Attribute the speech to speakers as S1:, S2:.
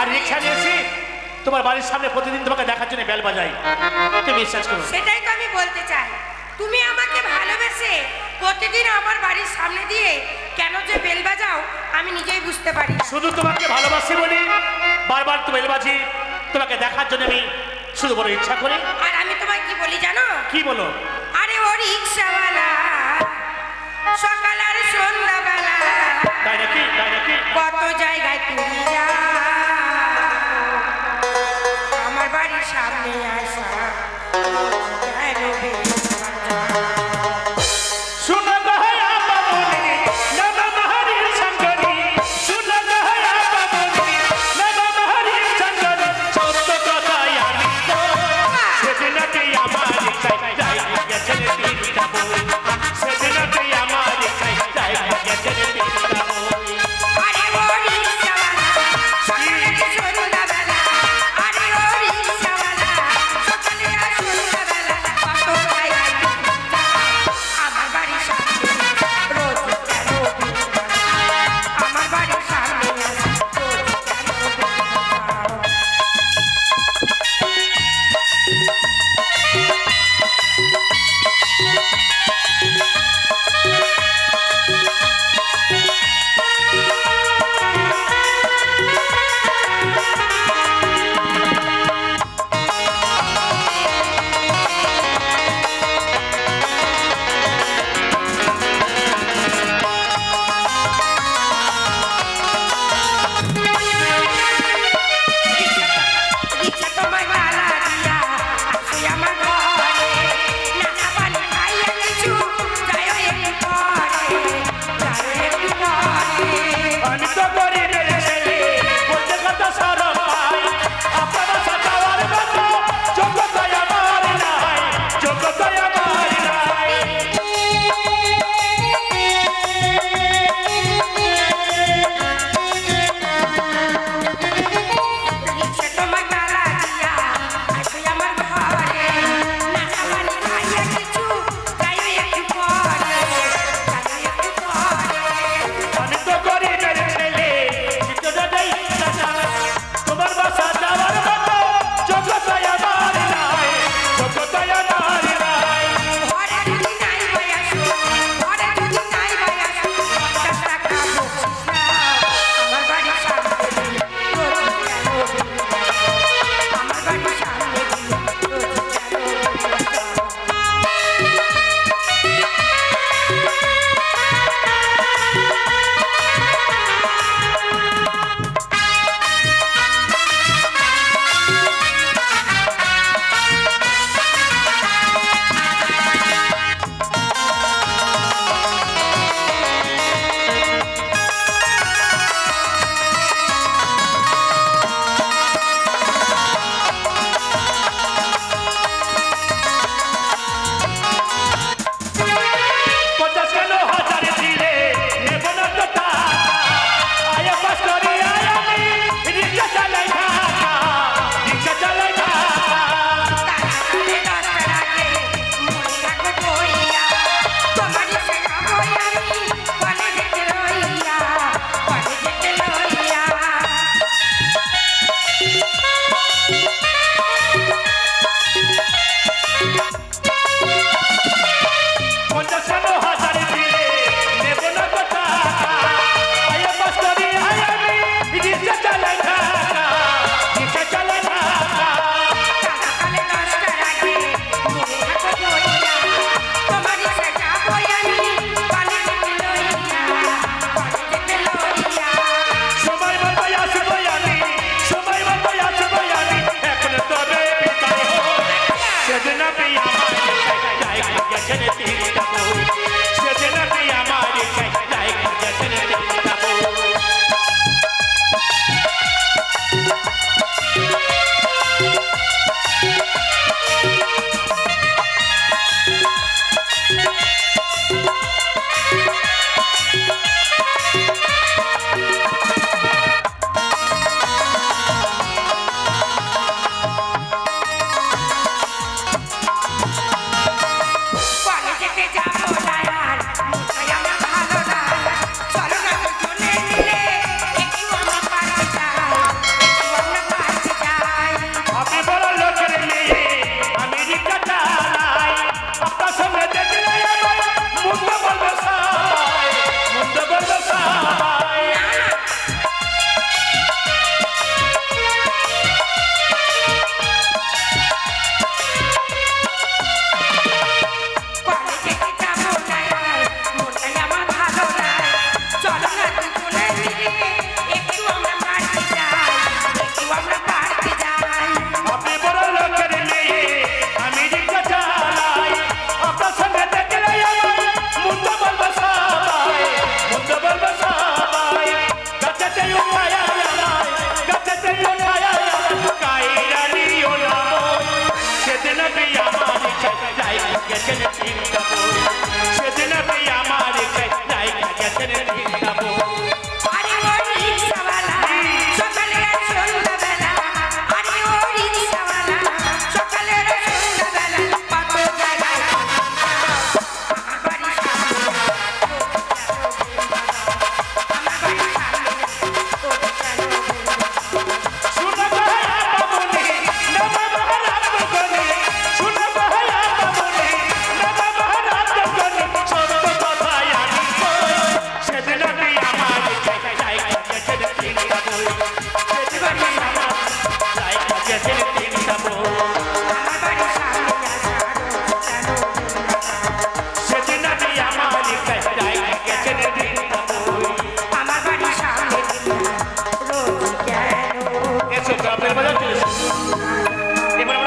S1: আর রিক্সা নিয়েছি। তোমার বাড়ির সামনে প্রতিদিন তোমাকে দেখার জন্য বেল বাজাই। তুমি বিশ্বাস করো।
S2: সেটাই তো আমি বলতে চাই। তুমি আমাকে ভালোবেসে প্রতিদিন আমার বাড়ির সামনে দিয়ে কেন যে বেল বাজাও আমি নিজেই বুঝতে পারি
S1: শুধু তোমাকে ভালোবাসি বলি বারবার তুমি বেল বাজি। তোমাকে দেখার জন্য আমি শুধু বড় ইচ্ছা করি।
S2: আর আমি তোমায় কি বলি জানো?
S1: কি বলো?
S2: আরে ও রিক্সাওয়ালা সকাল আর সন্ধ্যাবেলা।
S1: তাই নাকি? তাই নাকি?
S2: কত জায়গায় তুমি সামনে আসা
S1: Can it be?